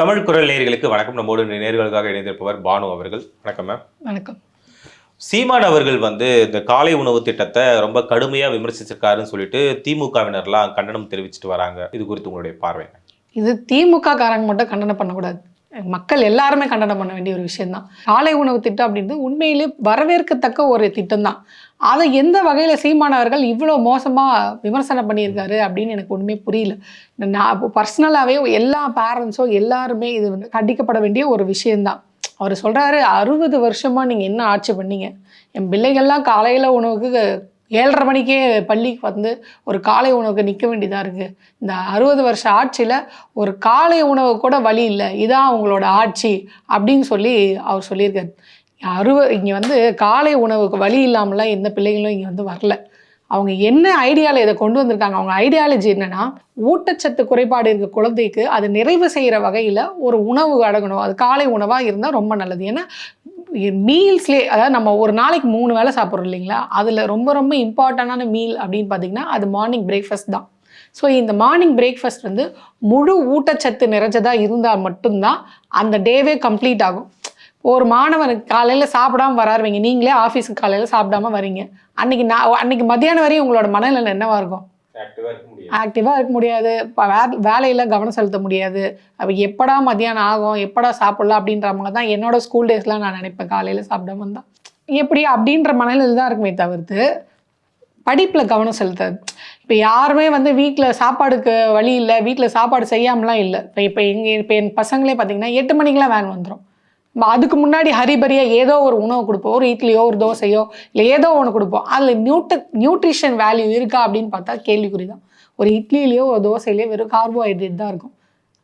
தமிழ் குரல் நேயர்களுக்கு வணக்கம். நம்மோடு நேர்களுக்காக இணைந்திருப்பவர் பானு அவர்கள். வணக்கம் மேம். வணக்கம். சீமான் அவர்கள் வந்து இந்த காலை உணவு திட்டத்தை ரொம்ப கடுமையா விமர்சிச்சிருக்காருன்னு சொல்லிட்டு திமுகவினர்லாம் கண்டனம் தெரிவிச்சிட்டு வராங்க. இது குறித்து உங்களுடைய பார்வை இது திமுக காரங்க மட்டும் கண்டனம் பண்ணக்கூடாது. மக்கள் எல்லாருமே கண்டனம் பண்ண வேண்டிய ஒரு விஷயம்தான். காலை உணவு திட்டம் அப்படின்றது உண்மையிலே வரவேற்கத்தக்க ஒரு திட்டம் தான் அதை எந்த வகையில் சீமானவர்கள் இவ்வளோ மோசமாக விமர்சனம் பண்ணியிருக்காரு அப்படின்னு எனக்கு ஒன்றுமே புரியல. நான் பர்சனலாகவே எல்லா பேரண்ட்ஸோ எல்லாருமே இது வந்து கண்டிக்கப்பட வேண்டிய ஒரு விஷயம்தான். அவர் சொல்கிறாரு அறுபது வருஷமாக நீங்கள் என்ன ஆட்சி பண்ணீங்க? என் பிள்ளைகள்லாம் காலையில் உணவுக்கு ஏழரை மணிக்கே பள்ளிக்கு வந்து ஒரு காலை உணவுக்கு நிற்க வேண்டியதாக இருக்குது இந்த அறுபது வருஷ ஆட்சியில் ஒரு காலை உணவு கூட வழி இல்லை. இதான் அவங்களோட ஆட்சி அப்படின்னு சொல்லி அவர் சொல்லியிருக்காரு. அறுவ இங்கே வந்து காலை உணவுக்கு வழி இல்லாமலாம் எந்த பிள்ளைகளும் இங்கே வந்து வரல. அவங்க என்ன ஐடியாவில் இதை கொண்டு வந்திருக்காங்க? அவங்க ஐடியாலஜி என்னன்னா ஊட்டச்சத்து குறைபாடு இருக்க குழந்தைக்கு அது நிறைவு செய்கிற வகையில் ஒரு உணவு அடங்கணும். அது காலை உணவாக இருந்தால் ரொம்ப நல்லது. ஏன்னா மீல்ஸ்லேயே அதாவது நம்ம ஒரு நாளைக்கு மூணு வேளை சாப்பிட்றோம் இல்லைங்களா? அதில் ரொம்ப ரொம்ப இம்பார்ட்டண்டான மீல் அப்படின்னு பார்த்தீங்கன்னா அது மார்னிங் பிரேக்ஃபாஸ்ட் தான். ஸோ இந்த மார்னிங் பிரேக்ஃபாஸ்ட் வந்து முழு ஊட்டச்சத்து நிறைஞ்சதாக இருந்தால் மட்டும்தான் அந்த டேவே கம்ப்ளீட் ஆகும். ஒரு மாணவனுக்கு காலையில் சாப்பிடாம வராருவீங்க. நீங்களே ஆஃபீஸுக்கு காலையில் சாப்பிடாம வரீங்க. அன்னைக்கு நான் அன்றைக்கி மத்தியானம் வரையும் உங்களோட மனநிலை என்னவாக இருக்கும்? ஆக்டிவாக இருக்க முடியாது. இப்போ வே வேலையில் கவனம் செலுத்த முடியாது. அப்போ எப்படா மதியானம் ஆகும் எப்படா சாப்பிட்லாம் அப்படின்ற மாதிரி தான் என்னோட ஸ்கூல் டேஸ்லாம் நான் நினைப்பேன். காலையில் சாப்பிடாம வந்தால் எப்படி? அப்படின்ற மனநிலையில் தான் இருக்குமே தவிர்த்து படிப்பில் கவனம் செலுத்தாது இப்போ யாருமே வந்து வீட்டில் சாப்பாடுக்கு வழி இல்லை வீட்டில் சாப்பாடு செய்யாமலாம் இல்லை. இப்போ இப்போ எங்கள் இப்போ என் பசங்களே பார்த்தீங்கன்னா எட்டு மணிக்கெலாம் வேன் வந்துடும் அதுக்கு முன்னாடி ஹரிபரியாக ஏதோ ஒரு உணவு கொடுப்போம். ஒரு இட்லியோ ஒரு தோசையோ இல்லை ஏதோ ஒன்று கொடுப்போம். அதில் நியூட்ரி நியூட்ரிஷன் வேல்யூ இருக்கா அப்படின்னு பார்த்தா கேள்விக்குறி தான் ஒரு இட்லியிலையோ ஒரு தோசையிலையோ வெறும் கார்போஹைட்ரேட் தான் இருக்கும்.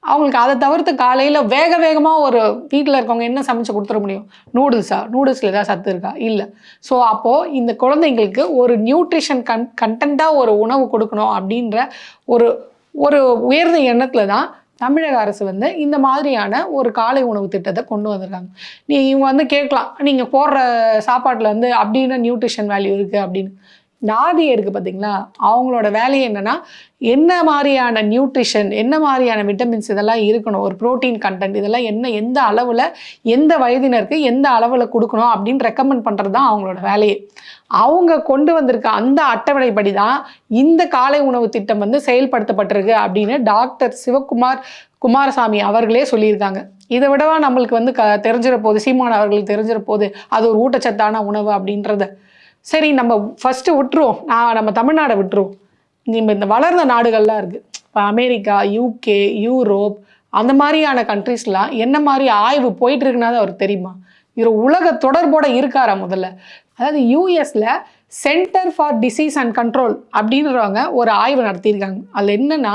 அவங்களுக்கு அதை தவிர்த்து காலையில் வேக வேகமாக ஒரு வீட்டில் இருக்கவங்க என்ன சமைச்சு கொடுத்துட முடியும்? நூடுல்ஸா? நூடுல்ஸில் ஏதாவது சத்து இருக்கா? இல்லை. ஸோ அப்போது இந்த குழந்தைங்களுக்கு ஒரு நியூட்ரிஷன் கன் கண்டென்ட்டாக ஒரு உணவு கொடுக்கணும் அப்படின்ற ஒரு ஒரு உயர்ந்த எண்ணத்தில் தான் தமிழக அரசு வந்து இந்த மாதிரியான ஒரு காலை உணவு திட்டத்தை கொண்டு வந்திருக்காங்க. நீ இவங்க வந்து கேட்கலாம். நீங்கள் போடுற சாப்பாட்டில் வந்து அப்படின்னு நியூட்ரிஷன் வேல்யூ இருக்குது அப்படின்னு. நாதி இருக்குது பார்த்தீங்களா அவங்களோட வேலையை என்னென்னா என்ன மாதிரியான நியூட்ரிஷன் என்ன மாதிரியான விட்டமின்ஸ் இதெல்லாம் இருக்கணும் ஒரு ப்ரோட்டீன் கண்டென்ட் இதெல்லாம் என்ன எந்த அளவில் எந்த வயதினருக்கு எந்த அளவில் கொடுக்கணும் அப்படின்னு ரெக்கமெண்ட் பண்ணுறது தான் அவங்களோட வேலையே. அவங்க கொண்டு வந்திருக்க அந்த அட்டவணைப்படி தான் இந்த காலை உணவு திட்டம் வந்து செயல்படுத்தப்பட்டிருக்கு அப்படின்னு டாக்டர் சிவகுமார் குமாரசாமி அவர்களே சொல்லியிருக்காங்க. இதை விடவா நம்மளுக்கு வந்து க தெரிஞ்சிட போது சீமான் அவர்களுக்கு தெரிஞ்சிட போது அது ஒரு ஊட்டச்சத்தான உணவு அப்படின்றத சரி நம்ம ஃபஸ்ட்டு விட்டுருவோம். நான் நம்ம தமிழ்நாடை விட்டுருவோம். நம்ம இந்த வளர்ந்த நாடுகள்லாம் இருக்குது இப்போ அமெரிக்கா யூகே யூரோப் அந்த மாதிரியான கண்ட்ரீஸ்லாம் என்ன மாதிரி ஆய்வு போயிட்டு இருக்குன்னா அவருக்கு தெரியுமா? இவர் உலக தொடர்போட இருக்காரா முதல்ல? அதாவது யூஎஸில் centre for disease and control அப்படின்றவங்க ஒரு ஆய்வு நடத்தியிருக்காங்க. அதில் என்னன்னா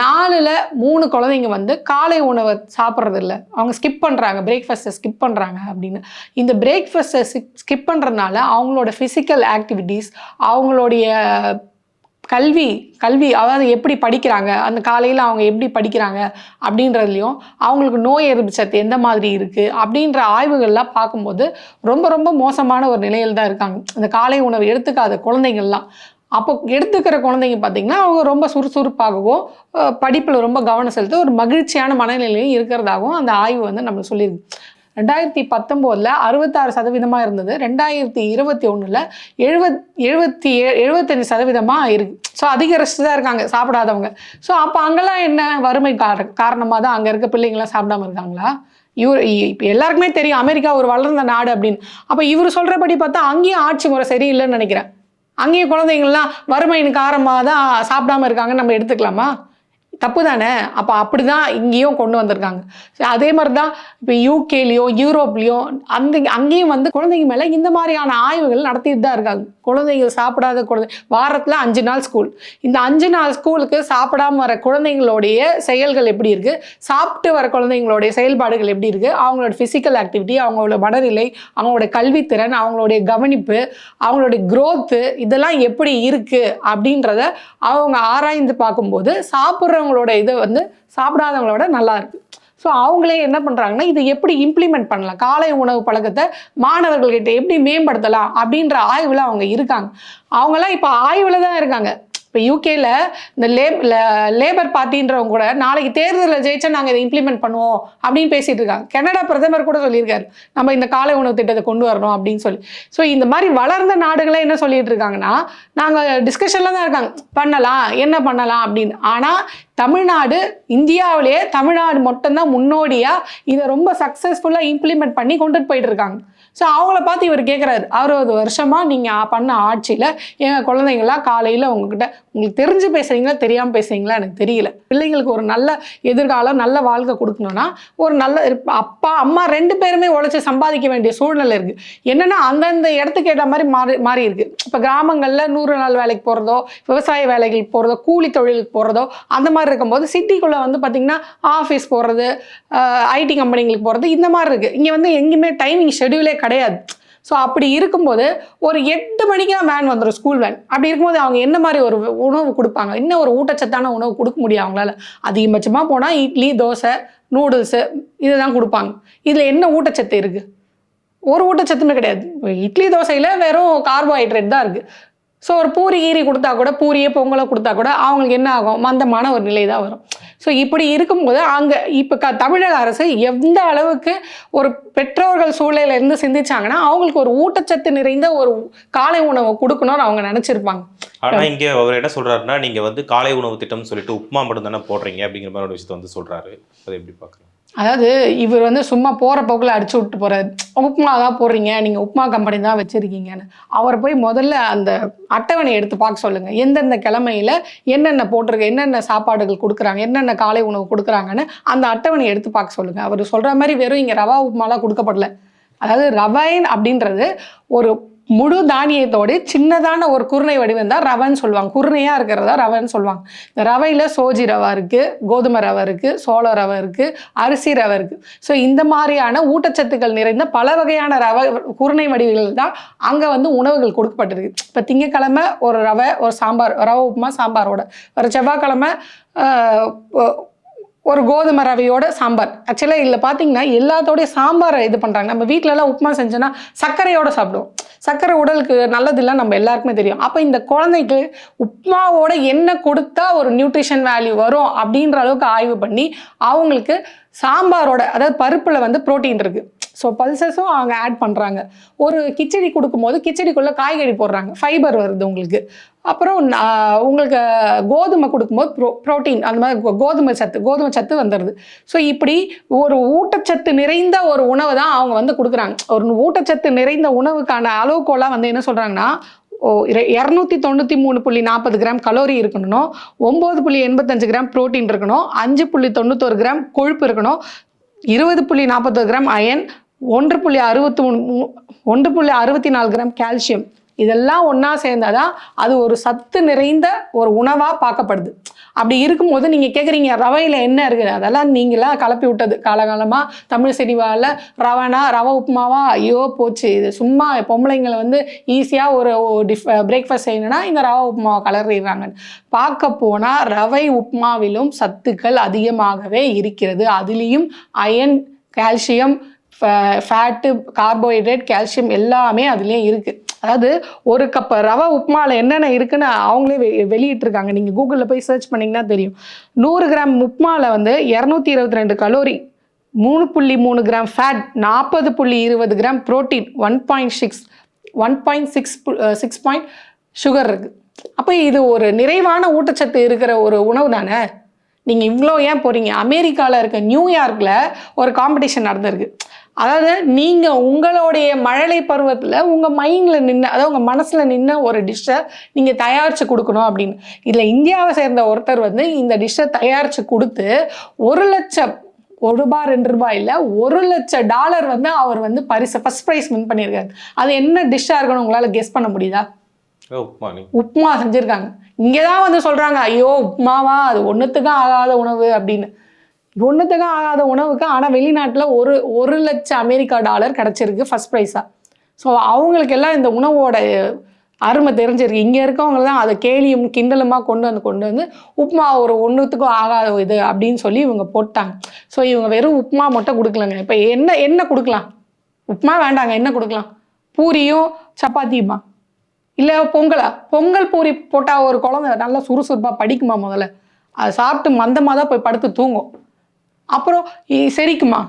நாலில் மூணு குழந்தைங்க வந்து காலை உணவை சாப்பிட்றது இல்லை அவங்க ஸ்கிப் பண்ணுறாங்க பிரேக்ஃபாஸ்ட்டை ஸ்கிப் பண்ணுறாங்க அப்படின்னு. இந்த பிரேக்ஃபாஸ்ட்டை ஸ்கிப் பண்ணுறதுனால அவங்களோட ஃபிசிக்கல் ஆக்டிவிட்டீஸ் அவங்களுடைய கல்வி கல்வி அதாவது எப்படி படிக்கிறாங்க அந்த காலையில் அவங்க எப்படி படிக்கிறாங்க அப்படின்றதுலையும் அவங்களுக்கு நோய் எதிர்ப்பு சத்து எந்த மாதிரி இருக்குது அப்படின்ற ஆய்வுகள்லாம் பார்க்கும்போது ரொம்ப ரொம்ப மோசமான ஒரு நிலையில் தான் இருக்காங்க. இந்த காலை உணவு எடுத்துக்காத குழந்தைங்கள்லாம் அப்போ எடுத்துக்கிற குழந்தைங்க பார்த்திங்கன்னா அவங்க ரொம்ப சுறுசுறுப்பாகவும் படிப்பில் ரொம்ப கவனம் செலுத்த ஒரு மகிழ்ச்சியான மனநிலையும் இருக்கிறதாகவும் அந்த ஆய்வு வந்து நம்மளுக்கு சொல்லியிருக்கு. ரெண்டாயிரத்தி பத்தொம்போதில் அறுபத்தாறு சதவீதமாக இருந்தது. ரெண்டாயிரத்தி இருபத்தி ஒன்றில் எழுபத் எழுபத்தி ஏ எழுபத்தஞ்சு சதவீதமாக இருக்குது ஸோ அதிகரிச்சு தான் இருக்காங்க சாப்பிடாதவங்க. ஸோ அப்போ அங்கெல்லாம் என்ன வறுமை கார காரணமாக தான் அங்கே இருக்க பிள்ளைங்களாம் சாப்பிடாம இருக்காங்களா? இவர் இப்போ எல்லாருக்குமே தெரியும் அமெரிக்கா ஒரு வளர்ந்த நாடு அப்படின்னு. அப்போ இவர் சொல்கிறபடி பார்த்தா அங்கேயும் ஆட்சி முறை சரியில்லைன்னு நினைக்கிறேன். அங்கேயும் குழந்தைங்கள்லாம் வறுமையின் காரணமாக தான் சாப்பிடாம இருக்காங்கன்னு நம்ம எடுத்துக்கலாமா? தப்பு தானே அப்போ அப்படி தான் இங்கேயும் கொண்டு வந்திருக்காங்க. அதே மாதிரி தான் இப்போ யூகேலேயோ யூரோப்லேயோ அந்த அங்கேயும் வந்து குழந்தைங்க மேலே இந்த மாதிரியான ஆய்வுகள் நடத்திட்டு தான் இருக்காங்க. குழந்தைகள் சாப்பிடாத குழந்தை வாரத்தில் அஞ்சு நாள் ஸ்கூல் இந்த அஞ்சு நாள் ஸ்கூலுக்கு சாப்பிடாம வர குழந்தைங்களுடைய செயல்கள் எப்படி இருக்குது சாப்பிட்டு வர குழந்தைங்களுடைய செயல்பாடுகள் எப்படி இருக்குது அவங்களோட ஃபிசிக்கல் ஆக்டிவிட்டி அவங்களோட மனநிலை அவங்களோட கல்வித்திறன் அவங்களுடைய கவனிப்பு அவங்களுடைய க்ரோத்து இதெல்லாம் எப்படி இருக்குது அப்படின்றத அவங்க ஆராய்ந்து பார்க்கும்போது சாப்பிட்றவங்க சாப்பிட்றவங்களோட இதை வந்து சாப்பிடாதவங்களோட நல்லா இருக்கு. ஸோ அவங்களே என்ன பண்ணுறாங்கன்னா இதை எப்படி இம்ப்ளிமெண்ட் பண்ணலாம்? காலை உணவு பழக்கத்தை மாணவர்கள்கிட்ட எப்படி மேம்படுத்தலாம்? அப்படின்ற ஆய்வில் அவங்க இருக்காங்க. அவங்கெல்லாம் இப்போ ஆய்வில் தான் இருக்காங்க. இப்போ யூகேல இந்த லேப் லேபர் பார்ட்டின்றவங்க கூட நாளைக்கு தேர்தலில் ஜெயிச்சா நாங்கள் இதை இம்ப்ளிமெண்ட் பண்ணுவோம் அப்படின்னு பேசிட்டு இருக்காங்க. கனடா பிரதமர் கூட சொல்லியிருக்காரு. நம்ம இந்த காலை உணவு திட்டத்தை கொண்டு வரணும் அப்படின்னு சொல்லி. ஸோ இந்த மாதிரி வளர்ந்த நாடுகளே என்ன சொல்லிட்டு இருக்காங்கன்னா நாங்கள் டிஸ்கஷனில் தான் இருக்காங்க. பண்ணலாம் என்ன பண்ணலாம் அப்படின்னு. ஆனால் தமிழ்நாடு இந்தியாவிலேயே தமிழ்நாடு மட்டும்தான் முன்னோடியாக இதை ரொம்ப சக்ஸஸ்ஃபுல்லாக இம்ப்ளிமெண்ட் பண்ணி கொண்டுட்டு போயிட்டு இருக்காங்க. ஸோ அவங்கள பார்த்து இவர் கேட்குறாரு அறுபது வருஷமாக நீங்கள் பண்ண ஆட்சியில் எங்கள் குழந்தைங்களாம் காலையில் உங்ககிட்ட உங்களுக்கு தெரிஞ்சு பேசுகிறீங்களா தெரியாமல் பேசுறீங்களா எனக்கு தெரியல. பிள்ளைங்களுக்கு ஒரு நல்ல எதிர்காலம் நல்ல வாழ்க்கை கொடுக்கணும்னா ஒரு நல்ல அப்பா அம்மா ரெண்டு பேருமே உழைச்சி சம்பாதிக்க வேண்டிய சூழ்நிலை இருக்குது என்னென்னா அந்தந்த இடத்துக்கு ஏற்ற மாதிரி மாறி மாறி இருக்குது இப்போ கிராமங்களில் நூறு நாள் வேலைக்கு போகிறதோ விவசாய வேலைகளுக்கு போகிறதோ கூலி தொழிலுக்கு போகிறதோ அந்த மாதிரி இருக்கும்போது சிட்டிக்குள்ளே வந்து பார்த்திங்கன்னா ஆஃபீஸ் போகிறது ஐடி கம்பெனிங்களுக்கு போகிறது இந்த மாதிரி இருக்குது இங்கே வந்து எங்கேயுமே டைமிங் ஷெடியூலே கிடையாது கிடையாது. ஸோ அப்படி இருக்கும்போது ஒரு எட்டு மணிக்கு தான் வேன் வந்துடும் ஸ்கூல் வேன் அப்படி இருக்கும்போது அவங்க என்ன மாதிரி ஒரு உணவு கொடுப்பாங்க? இன்னும் ஒரு ஊட்டச்சத்தான உணவு கொடுக்க முடியும் அவங்களால? அதிகபட்சமாக போனால் இட்லி தோசை நூடுல்ஸு இதுதான் கொடுப்பாங்க. இதில் என்ன ஊட்டச்சத்து இருக்குது ஒரு ஊட்டச்சத்துமே கிடையாது. இட்லி தோசையில் வெறும் கார்போஹைட்ரேட் தான் இருக்குது ஸோ ஒரு பூரி கீரி கொடுத்தா கூட பூரியை பொங்கலை கொடுத்தா கூட அவங்களுக்கு என்ன ஆகும்? மந்தமான ஒரு நிலை தான் வரும். ஸோ இப்படி இருக்கும்போது அங்கே இப்போ க தமிழக அரசு எந்த அளவுக்கு ஒரு பெற்றோர்கள் சூழ்நிலையில இருந்து சிந்திச்சாங்கன்னா அவங்களுக்கு ஒரு ஊட்டச்சத்து நிறைந்த ஒரு காலை உணவை கொடுக்கணும்னு அவங்க நினச்சிருப்பாங்க. ஆனால் இங்க அவர் என்ன சொல்றாருன்னா நீங்க வந்து காலை உணவு திட்டம்னு சொல்லிட்டு உப்புமா மட்டும் தானே போடுறீங்க அப்படிங்கிற மாதிரி ஒரு விஷயத்தை வந்து சொல்றாரு. அதை எப்படி பார்க்குறேன் அதாவது இவர் வந்து சும்மா போகிற போக்கில் அடிச்சு விட்டு போகிறாரு உப்புமா தான் போடுறீங்க? நீங்கள் உப்புமா கம்பெனி தான் வச்சுருக்கீங்கன்னு. அவரை போய் முதல்ல அந்த அட்டவணை எடுத்து பார்க்க சொல்லுங்கள் எந்தெந்த கிழமையில் என்னென்ன போட்டிருக்கு என்னென்ன சாப்பாடுகள் கொடுக்குறாங்க என்னென்ன காலை உணவு கொடுக்குறாங்கன்னு அந்த அட்டவணையை எடுத்து பார்க்க சொல்லுங்கள் அவர் சொல்கிற மாதிரி வெறும் இங்கே ரவா உப்புமாலாம் கொடுக்கப்படல. அதாவது ரவைன் அப்படின்றது ஒரு முழு தானியத்தோடு சின்னதான ஒரு குருணை வடிவம் தான் ரவைன்னு சொல்லுவாங்க. குருணையாக இருக்கிறதா ரவைன்னு சொல்லுவாங்க. இந்த ரவையில் சோஜி ரவை இருக்குது கோதுமை ரவை இருக்குது சோள ரவை இருக்குது அரிசி ரவை இருக்குது ஸோ இந்த மாதிரியான ஊட்டச்சத்துக்கள் நிறைந்த பல வகையான ரவை குருணை வடிவுகள் தான் அங்கே வந்து உணவுகள் கொடுக்கப்பட்டிருக்கு. இப்போ திங்கக்கிழமை ஒரு ரவை ஒரு சாம்பார் ரவை உப்புமா சாம்பாரோட. ஒரு செவ்வாய்க்கிழமை ஒரு கோதுமை ரவையோட சாம்பார். ஆக்சுவலாக இதில் பார்த்தீங்கன்னா எல்லாத்தோடைய சாம்பாரை இது பண்ணுறாங்க நம்ம வீட்டிலலாம் உப்புமா செஞ்சோன்னா சர்க்கரையோடு சாப்பிடுவோம். சர்க்கரை உடலுக்கு நல்லதில்லை நம்ம எல்லாருக்குமே தெரியும். அப்போ இந்த குழந்தைக்கு உப்மாவோட என்ன கொடுத்தா ஒரு நியூட்ரிஷன் வேல்யூ வரும் அப்படின்ற அளவுக்கு ஆய்வு பண்ணி அவங்களுக்கு சாம்பாரோட அதாவது பருப்பில் வந்து புரோட்டீன் இருக்குது ஸோ பல்சஸும் அவங்க ஆட் பண்ணுறாங்க ஒரு கிச்சடி கொடுக்கும்போது கிச்சடிக்குள்ளே காய்கறி போடுறாங்க. ஃபைபர் வருது உங்களுக்கு. அப்புறம் உங்களுக்கு கோதுமை கொடுக்கும்போது ப்ரோ ப்ரோட்டீன் அந்த மாதிரி கோதுமை சத்து கோதுமை சத்து வந்துடுது ஸோ இப்படி ஒரு ஊட்டச்சத்து நிறைந்த ஒரு உணவை தான் அவங்க வந்து கொடுக்குறாங்க. ஒரு ஊட்டச்சத்து நிறைந்த உணவுக்கான அளவுகோலாக வந்து என்ன சொல்கிறாங்கன்னா ஓ இரநூத்தி தொண்ணூற்றி மூணு புள்ளி நாற்பது கிராம் கலோரி இருக்கணும். ஒம்பது புள்ளி எண்பத்தஞ்சு கிராம் புரோட்டீன் இருக்கணும். அஞ்சு புள்ளி தொண்ணூத்தொரு கிராம் கொழுப்பு இருக்கணும். இருபது புள்ளி நாற்பத்தொரு கிராம் அயன் ஒன்று புள்ளி அறுபத்தி மூணு மூ- ஒன்று புள்ளி அறுபத்தி நாலு கிராம் கால்சியம். இதெல்லாம் ஒன்றா சேர்ந்தாதான் அது ஒரு சத்து நிறைந்த ஒரு உணவாக பார்க்கப்படுது. அப்படி இருக்கும்போது நீங்கள் கேட்குறீங்க ரவையில் என்ன இருக்குது? அதெல்லாம் நீங்களாம் கலப்பி விட்டது. காலகாலமாக தமிழ் செடிவாவில் ரவனா ரவை உப்புமாவா? ஐயோ போச்சு. இது சும்மா பொம்பளைங்களை வந்து ஈஸியாக ஒரு டிஃப் பிரேக்ஃபாஸ்ட் செய்யணும்னா இந்த ரவை உப்புமாவை கலறிடுறாங்கன்னு. பார்க்க போனால் ரவை உப்புமாவிலும் சத்துக்கள் அதிகமாகவே இருக்கிறது. அதுலேயும் iron calcium fat carbohydrate calcium எல்லாமே அதுலேயும் இருக்குது அதாவது ஒரு கப் ரவை உப்புமாவில் என்னென்ன இருக்குன்னு அவங்களே வெ- வெளியிட்டிருக்காங்க. நீங்கள் கூகுளில் போய் சர்ச் பண்ணிங்கன்னா தெரியும். நூறு கிராம் உப்புமாவில் வந்து இரநூத்தி இருபத்தி ரெண்டு கலோரி மூணு புள்ளி மூணு கிராம் ஃபேட் நாற்பது புள்ளி இருபது gram protein one point six one point six six point sugar இருக்குது அப்போ இது ஒரு நிறைவான ஊட்டச்சத்து இருக்கிற ஒரு உணவு தானே? நீங்கள் இவ்வளோ ஏன் போகிறீங்க அமெரிக்காவில் இருக்க நியூயார்க்கில் ஒரு காம்படிஷன் நடந்திருக்கு. அதாவது நீங்கள் உங்களுடைய மழலை பருவத்தில் உங்கள் மைண்டில் நின்று அதாவது உங்கள் மனசில் நின்று ஒரு டிஷ்ஷை நீங்கள் தயாரித்து கொடுக்கணும் அப்படின்னு. இதில் இந்தியாவை சேர்ந்த ஒருத்தர் வந்து இந்த டிஷ்ஷை தயாரித்து கொடுத்து ஒரு லட்சம் ஒரு ரூபாய் ரெண்டு ரூபாய் இல்லை ஒரு லட்சம் டாலர் வந்து அவர் வந்து பரிசு ஃபர்ஸ்ட் ப்ரைஸ் வின் பண்ணியிருக்காரு. அது என்ன டிஷ்ஷாக இருக்கணும் உங்களால் கெஸ் பண்ண முடியுதா? உப்புமா செஞ்சுருக்காங்க. இங்கே தான் வந்து சொல்கிறாங்க ஐயோ உப்புமாவா? அது ஒன்றுத்துக்கும் ஆகாத உணவு அப்படின்னு. ஒன்றுத்துக்கும் ஆகாத உணவுக்கு ஆனால் வெளிநாட்டில் ஒரு ஒரு லட்சம் அமெரிக்கா டாலர் கிடச்சிருக்கு ஃபர்ஸ்ட் ப்ரைஸாக ஸோ அவங்களுக்கு எல்லாம் இந்த உணவோட அருமை தெரிஞ்சிருக்கு. இங்கே இருக்கவங்க தான் அதை கேலியும் கிண்டலுமாக கொண்டு வந்து கொண்டு வந்து உப்புமா ஒரு ஒன்றுத்துக்கும் ஆகாத இது அப்படின்னு சொல்லி இவங்க போட்டாங்க. ஸோ இவங்க வெறும் உப்புமா மட்டும் கொடுக்கலங்க. இப்போ என்ன என்ன கொடுக்கலாம்? உப்புமா வேண்டாங்க. என்ன கொடுக்கலாம்? பூரியும் சப்பாத்தியுமா? இல்லை பொங்கலா? பொங்கல் பூரி போட்டால் ஒரு குழந்தை நல்லா சுறுசுறுப்பாக படிக்குமா முதல்ல? அதை சாப்பிட்டு மந்தமாக தான் போய் படுத்து தூங்கும். அப்புறம் இ- செரிக்குமா?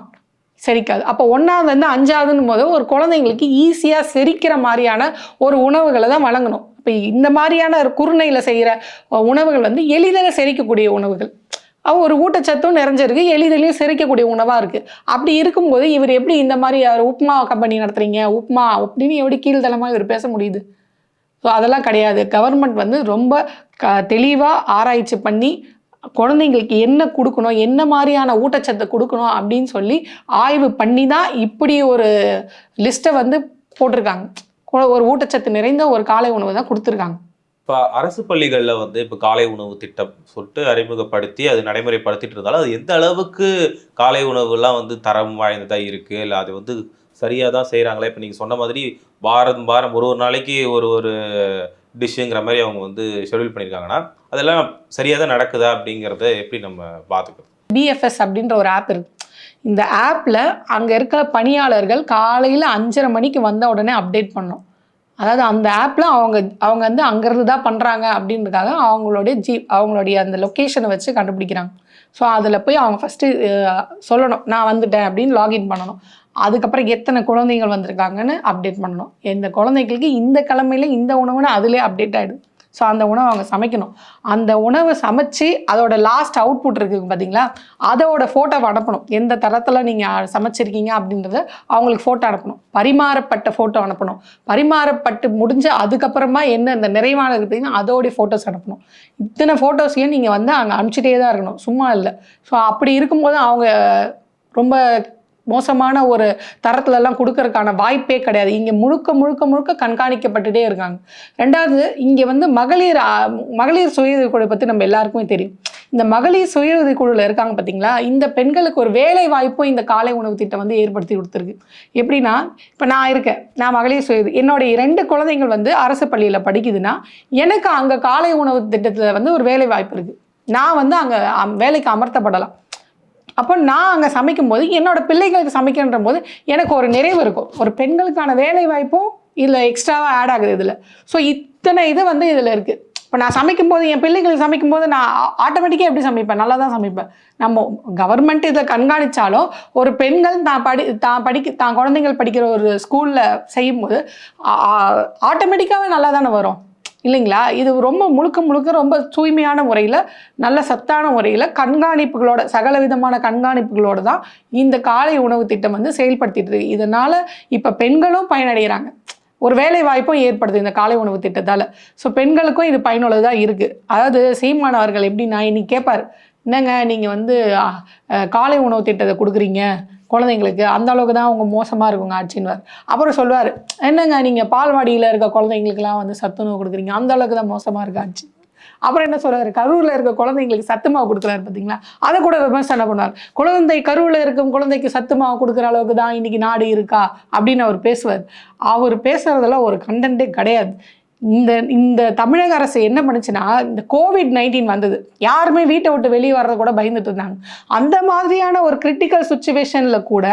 செரிக்காது. அப்போ ஒன்றாவதுலேருந்து அஞ்சாவதுன்னு போது ஒரு குழந்தைங்களுக்கு ஈஸியாக செரிக்கிற மாதிரியான ஒரு உணவுகளை தான் வழங்கணும். இப்போ இந்த மாதிரியான ஒரு குருணையில் செய்கிற உணவுகள் வந்து எளிதில் செரிக்கக்கூடிய உணவுகள். அவ ஒரு ஊட்டச்சத்தும் நிறைஞ்சிருக்கு எளிதிலையும் செரிக்கக்கூடிய உணவாக இருக்குது அப்படி இருக்கும்போது இவர் எப்படி இந்த மாதிரி உப்மா உப்புமா கம்பெனி நடத்துகிறீங்க உப்மா அப்படின்னு எப்படி கீழ்த்தனமாக இவர் பேச முடியுது? ஸோ அதெல்லாம் கிடையாது. கவர்மெண்ட் வந்து ரொம்ப க தெளிவாக ஆராய்ச்சி பண்ணி குழந்தைங்களுக்கு என்ன கொடுக்கணும் என்ன மாதிரியான ஊட்டச்சத்தை கொடுக்கணும் அப்படின்னு சொல்லி ஆய்வு பண்ணி தான் இப்படி ஒரு லிஸ்ட்டை வந்து போட்டிருக்காங்க. ஒரு ஊட்டச்சத்து நிறைந்த ஒரு காலை உணவு தான் கொடுத்துருக்காங்க. இப்போ அரசு பள்ளிகளில் வந்து இப்போ காலை உணவு திட்டம் சொல்லிட்டு அறிமுகப்படுத்தி அது நடைமுறைப்படுத்திட்டு இருந்தாலும் அது எந்த அளவுக்கு காலை உணவுலாம் வந்து தரம் வாய்ந்ததாக இருக்குது இல்லை அது வந்து சரியாக தான் செய்கிறாங்களா இப்போ நீங்கள் சொன்ன மாதிரி வாரம் வாரம் ஒரு ஒரு நாளைக்கு ஒரு ஒரு டிஷ்ஷுங்கிற மாதிரி அவங்க வந்து ஷெடியூல் பண்ணியிருக்காங்கன்னா அதெல்லாம் சரியாக தான் நடக்குதா அப்படிங்கிறத எப்படி நம்ம பார்த்துக்கணும் பிஎஃப்எஸ் அப்படின்ற ஒரு ஆப் இருக்கு. இந்த ஆப்பில் அங்கே இருக்க பணியாளர்கள் காலையில் அஞ்சரை மணிக்கு வந்த உடனே அப்டேட் பண்ணோம். அதாவது அந்த ஆப்பில் அவங்க அவங்க வந்து அங்கேருந்து தான் பண்ணுறாங்க அப்படின்றதுக்காக அவங்களுடைய ஜி அவங்களுடைய அந்த லொக்கேஷனை வச்சு கண்டுபிடிக்கிறாங்க. ஸோ அதில் போய் அவங்க ஃபஸ்ட்டு சொல்லணும். நான் வந்துட்டேன் அப்படின்னு லாகின் பண்ணணும். அதுக்கப்புறம் எத்தனை குழந்தைகள் வந்திருக்காங்கன்னு அப்டேட் பண்ணணும். இந்த குழந்தைகளுக்கு இந்த கிழமையில இந்த உணவுன்னு அதிலே அப்டேட் ஆகிடும் ஸோ அந்த உணவை அவங்க சமைக்கணும். அந்த உணவை சமைச்சு அதோட லாஸ்ட் அவுட்புட் இருக்குது பார்த்தீங்களா அதோட ஃபோட்டோவை அனுப்பணும். எந்த தரத்தில் நீங்கள் சமைச்சிருக்கீங்க அப்படின்றத அவங்களுக்கு ஃபோட்டோ அனுப்பணும். பரிமாறப்பட்ட ஃபோட்டோ அனுப்பணும். பரிமாறப்பட்டு முடிஞ்ச அதுக்கப்புறமா என்ன இந்த நிறைவான இருக்குதுன்னா அதோடைய ஃபோட்டோஸ் அனுப்பணும். இத்தனை ஃபோட்டோஸையும் நீங்கள் வந்து அங்கே அனுப்பிச்சிட்டே தான் இருக்கணும். சும்மா இல்லை. ஸோ அப்படி இருக்கும்போது அவங்க ரொம்ப மோசமான ஒரு தரத்துலலாம் கொடுக்கறதுக்கான வாய்ப்பே கிடையாது. இங்கே முழுக்க முழுக்க முழுக்க கண்காணிக்கப்பட்டுட்டே இருக்காங்க. ரெண்டாவது இங்கே வந்து மகளிர் மகளிர் சுய உதவிக்குழு பற்றி நம்ம எல்லாருக்குமே தெரியும். இந்த மகளிர் சுய உதவிக்குழுவில் இருக்காங்க பார்த்தீங்களா இந்த பெண்களுக்கு ஒரு வேலை வாய்ப்பும் இந்த காலை உணவு திட்டம் வந்து ஏற்படுத்தி கொடுத்துருக்கு. எப்படின்னா இப்போ நான் இருக்கேன். நான் மகளிர் சுய உதவி- என்னுடைய ரெண்டு குழந்தைகள் வந்து அரசு பள்ளியில் படிக்குதுன்னா எனக்கு அங்கே காலை உணவு திட்டத்தில் வந்து ஒரு வேலை வாய்ப்பு இருக்குது நான் வந்து அங்கே வேலைக்கு அமர்த்தப்படலாம். அப்போ நான் அங்கே சமைக்கும்போது என்னோட பிள்ளைகளுக்கு சமைக்கின்ற போது எனக்கு ஒரு நிறைவு இருக்கும். ஒரு பெண்களுக்கான வேலை வாய்ப்பும் இதில் எக்ஸ்ட்ராவாக ஆட் ஆகுது இதில். ஸோ இத்தனை இது வந்து இதில் இருக்குது இப்போ நான் சமைக்கும்போது என் பிள்ளைகளுக்கு சமைக்கும்போது நான் ஆட்டோமேட்டிக்காக எப்படி சமைப்பேன்? நல்லா தான் சமைப்பேன். நம்ம கவர்மெண்ட் இதை கண்காணித்தாலும் ஒரு பெண்கள் தான் படி தான் படிக்க தான் குழந்தைகள் படிக்கிற ஒரு ஸ்கூலில் செய்யும்போது ஆட்டோமேட்டிக்காகவே நல்லா தானே வரும். இல்லைங்களா? இது ரொம்ப முழுக்க முழுக்க ரொம்ப தூய்மையான முறையில் நல்ல சத்தான முறையில் கண்காணிப்புகளோட சகல விதமான கண்காணிப்புகளோட தான் இந்த காலை உணவு திட்டம் வந்து செயல்படுத்திட்டு இருக்கு. இதனால் இப்போ பெண்களும் பயனடைகிறாங்க ஒரு வேலை வாய்ப்பும் ஏற்படுது இந்த காலை உணவு திட்டத்தால். ஸோ பெண்களுக்கும் இது பயனுள்ளதாக இருக்குது அதாவது சீமானவர்கள் எப்படின்னா இன்னைக்கு கேட்பார் என்னங்க நீங்கள் வந்து காலை உணவு திட்டத்தை கொடுக்குறீங்க? குழந்தைங்களுக்கு அந்த அளவுக்கு தான் அவங்க மோசமாக இருக்குங்க ஆட்சின்வார் அப்புறம் சொல்லுவார் என்னங்க நீங்கள் பால்வாடியில் இருக்க குழந்தைங்களுக்குலாம் வந்து சத்துணவு கொடுக்குறீங்க? அந்த அளவுக்கு தான் மோசமாக இருக்கு ஆட்சி. அப்புறம் என்ன சொல்றாரு கரூரில் இருக்க குழந்தைங்களுக்கு சத்து மாவு கொடுக்குறாரு பார்த்தீங்களா அதை கூட விமர்சனம் பண்ணுவார். குழந்தை கருவில் இருக்கும் குழந்தைக்கு சத்து மாவு கொடுக்குற அளவுக்கு தான் இன்னைக்கு நாடு இருக்கா? அப்படின்னு அவர் பேசுவார். அவர் பேசுறதெல்லாம் ஒரு கண்டென்ட்டே கிடையாது. இந்த இந்த தமிழக அரசு என்ன பண்ணுச்சுன்னா இந்த கோவிட் நைன்டீன் வந்தது. யாருமே வீட்டை விட்டு வெளியே வர்றத கூட பயந்துட்டு இருந்தாங்க. அந்த மாதிரியான ஒரு கிரிட்டிக்கல் சுச்சுவேஷனில் கூட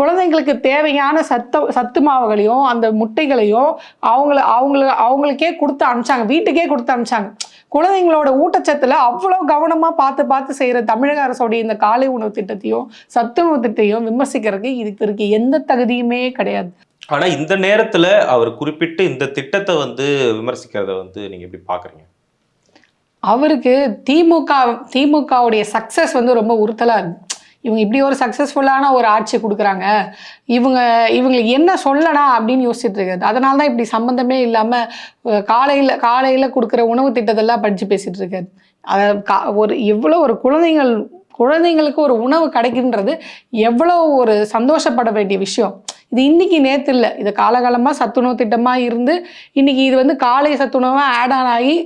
குழந்தைங்களுக்கு தேவையான சத்த சத்து மாவுகளையும் அந்த முட்டைகளையும் அவங்கள அவங்கள அவங்களுக்கே கொடுத்து அனுப்பிச்சாங்க. வீட்டுக்கே கொடுத்து அனுப்பிச்சாங்க. குழந்தைங்களோட ஊட்டச்சத்தில் அவ்வளோ கவனமாக பார்த்து பார்த்து செய்கிற தமிழக அரசோடைய இந்த காலை உணவு திட்டத்தையும் சத்துணவு திட்டத்தையும் விமர்சிக்கிறதுக்கு இதுக்கு இருக்கு எந்த தகுதியுமே கிடையாது. ஆனால் இந்த நேரத்தில் அவர் குறிப்பிட்டு இந்த திட்டத்தை வந்து விமர்சிக்கிறத வந்து நீங்கள் எப்படி பார்க்குறீங்க அவருக்கு திமுக திமுகவுடைய சக்ஸஸ் வந்து ரொம்ப உறுத்தலாக இருக்கு. இவங்க இப்படி ஒரு சக்ஸஸ்ஃபுல்லான ஒரு ஆட்சி கொடுக்குறாங்க. இவங்க இவங்களுக்கு என்ன சொல்லலாம் அப்படின்னு யோசிச்சுட்டு இருக்காது அதனால தான் இப்படி சம்மந்தமே இல்லாமல் காலையில் காலையில் கொடுக்குற உணவு திட்டத்தெல்லாம் படித்து பேசிகிட்டு இருக்காரு. அதை கா ஒரு எவ்வளோ ஒரு குழந்தைங்கள் குழந்தைங்களுக்கு ஒரு உணவு கிடைக்குன்றது எவ்வளோ ஒரு சந்தோஷப்பட வேண்டிய விஷயம். இது இன்றைக்கி நேற்று இல்லை. இது காலகாலமாக சத்துணவு திட்டமாக இருந்து இன்னைக்கு இது வந்து காலை சத்துணவாக ஆட் ஆன் ஆகி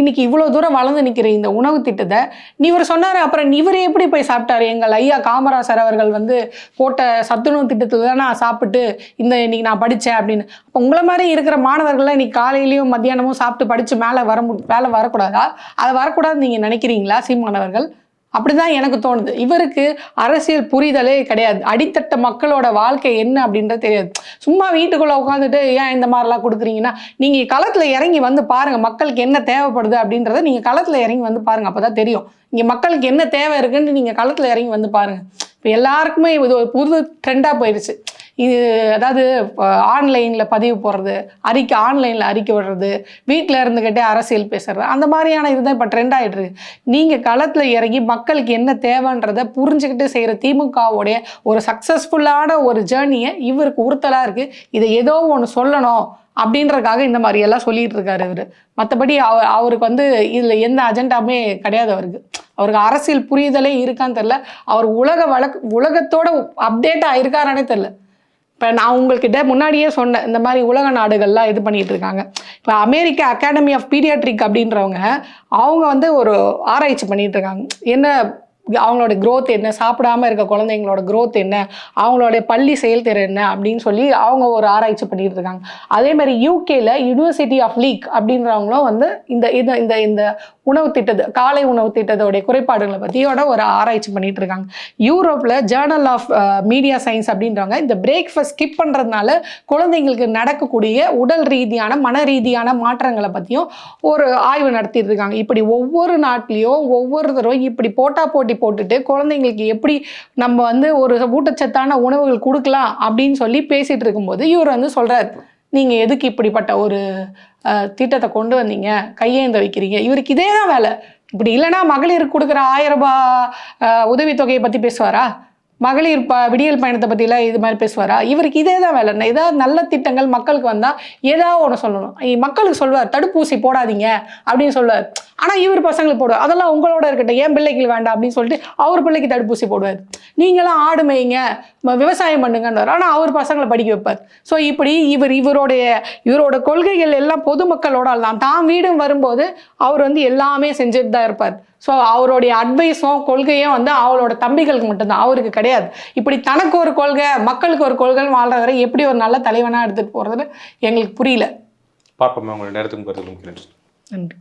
இன்னைக்கு இவ்வளோ தூரம் வளர்ந்து நிற்கிற இந்த உணவு திட்டத்தை நீ இவர் சொன்னார் அப்புறம் இவர் எப்படி போய் சாப்பிட்டாரு? எங்கள் ஐயா காமராசர் அவர்கள் வந்து போட்ட சத்துணவு திட்டத்தில் தான் நான் சாப்பிட்டு இந்த இன்னைக்கு நான் படித்தேன் அப்படின்னு. அப்போ உங்களை மாதிரி இருக்கிற மாணவர்கள்லாம் இன்னைக்கு காலையிலையும் மத்தியானமும் சாப்பிட்டு படித்து மேலே வர மு மேலே வரக்கூடாதா? அதை வரக்கூடாதுன்னு நீங்கள் நினைக்கிறீங்களா சீமானவர்கள் அப்படிதான் எனக்கு தோணுது. இவருக்கு அரசியல் புரிதலே கிடையாது. அடித்தட்ட மக்களோட வாழ்க்கை என்ன அப்படின்றது தெரியாது. சும்மா வீட்டுக்குள்ள உட்காந்துட்டு ஏன் இந்த மாதிரிலாம் கொடுக்குறீங்கன்னா நீங்க களத்துல இறங்கி வந்து பாருங்க மக்களுக்கு என்ன தேவைப்படுது? அப்படின்றத நீங்க களத்துல இறங்கி வந்து பாருங்க. அப்பதான் தெரியும். இங்க மக்களுக்கு என்ன தேவை இருக்குன்னு நீங்க களத்துல இறங்கி வந்து பாருங்க. இப்போ எல்லாருக்குமே இது ஒரு புது ட்ரெண்டாக போயிடுச்சு இது அதாவது ஆன்லைனில் பதிவு போடுறது அறிக்கை ஆன்லைனில் அறிக்கை விடுறது வீட்டில் இருந்துக்கிட்டே அரசியல் பேசுறது அந்த மாதிரியான இதுதான் இப்போ ட்ரெண்ட் ஆகிட்டு இருக்கு. நீங்கள் களத்தில் இறங்கி மக்களுக்கு என்ன தேவைன்றதை புரிஞ்சுக்கிட்டு செய்கிற திமுகவுடைய ஒரு சக்ஸஸ்ஃபுல்லான ஒரு ஜேர்னியை இவருக்கு உறுத்தலாக இருக்குது இதை ஏதோ ஒன்று சொல்லணும் அப்படின்றதுக்காக இந்த மாதிரி எல்லாம் சொல்லிட்டு இருக்காரு இவர். மற்றபடி அவ அவருக்கு வந்து இதில் எந்த அஜெண்டாவுமே கிடையாது அவருக்கு. அவருக்கு அரசியல் புரிதலே இருக்கான்னு தெரில அவர் உலக வழக்கு உலகத்தோட அப்டேட் ஆகிருக்காரானே தெரில இப்போ நான் உங்கள்கிட்ட முன்னாடியே சொன்னேன் இந்த மாதிரி உலக நாடுகள்லாம் இது பண்ணிட்டு இருக்காங்க. இப்போ அமெரிக்கா அகாடமி ஆஃப் பீடியாட்ரிக் அப்படின்றவங்க அவங்க வந்து ஒரு ஆராய்ச்சி பண்ணிட்டு இருக்காங்க. என்ன அவங்களோட க்ரோத் என்ன? சாப்பிடாம இருக்க குழந்தைங்களோட க்ரோத் என்ன? அவங்களோட பள்ளி செயல்திறன் என்ன? அப்படின்னு சொல்லி அவங்க ஒரு ஆராய்ச்சி பண்ணிட்டு இருக்காங்க. அதே மாதிரி யூகேல யூனிவர்சிட்டி ஆஃப் லீக் அப்படின்றவங்களும் வந்து இந்த இந்த இந்த இந்த உணவு திட்டத்தை காலை உணவு திட்டத்தோடைய குறைபாடுகளை பற்றியோட ஒரு ஆராய்ச்சி பண்ணிட்டு இருக்காங்க. யூரோப்பில் ஜேர்னல் ஆஃப் மீடியா சயின்ஸ் அப்படின்றவங்க இந்த பிரேக்ஃபாஸ்ட் ஸ்கிப் பண்ணுறதுனால குழந்தைங்களுக்கு நடக்கக்கூடிய உடல் ரீதியான மன ரீதியான மாற்றங்களை பற்றியும் ஒரு ஆய்வு நடத்திட்டு இருக்காங்க. இப்படி ஒவ்வொரு நாட்டிலையும் ஒவ்வொருத்தரும் இப்படி போட்டா போட்டி போட்டுட்டு குழந்தைங்களுக்கு எப்படி நம்ம வந்து ஒரு ஊட்டச்சத்தான உணவுகள் கொடுக்கலாம் அப்படின்னு சொல்லி பேசிட்டு இருக்கும்போது இவர் வந்து சொல்றாரு நீங்க எதுக்கு இப்படிப்பட்ட ஒரு திட்டத்தை கொண்டு வந்தீங்க? கையேந்த வைக்கிறீங்க? இவருக்கு இதே தான் வேலை. இப்படி இல்லைன்னா மகளிருக்கு கொடுக்குற ஆயிரம் ரூபாய் உதவித்தொகையை பற்றி பேசுவாரா? மகளிர் ப விடியல் பயணத்தை பற்றிலாம் இது மாதிரி பேசுவாரா? இவருக்கு இதே தான் வேலை. ஏதாவது நல்ல திட்டங்கள் மக்களுக்கு வந்தால் ஏதாவது ஒன்று சொல்லணும். மக்களுக்கு சொல்வார் தடுப்பூசி போடாதீங்க அப்படின்னு சொல்லுவார் ஆனால் இவர் பசங்களுக்கு போடுவார் அதெல்லாம் உங்களோட இருக்கட்டும் ஏன் பிள்ளைக்கு வேண்டாம் அப்படின்னு சொல்லிட்டு அவர் பிள்ளைக்கு தடுப்பூசி போடுவார். நீங்களாம் ஆடு மேய்ங்க விவசாயம் பண்ணுங்கன்றார் ஆனால் அவர் பசங்களை படிக்க வைப்பார். ஸோ இப்படி இவர் இவருடைய இவரோட கொள்கைகள் எல்லாம் பொதுமக்களோட தான் தான் வீடும் வரும்போது அவர் வந்து எல்லாமே செஞ்சுட்டு தான் இருப்பார். ஸோ அவருடைய அட்வைஸும் கொள்கையும் வந்து அவளோட தம்பிகளுக்கு மட்டும்தான். அவருக்கு கிடையாது. இப்படி தனக்கு ஒரு கொள்கை மக்களுக்கு ஒரு கொள்கைன்னு வாழ்ற வரை எப்படி ஒரு நல்ல தலைவனாக எடுத்துகிட்டு போகிறதுன்னு எங்களுக்கு புரியல. பார்ப்போம். உங்களுடைய நேரத்துக்கு நன்றி.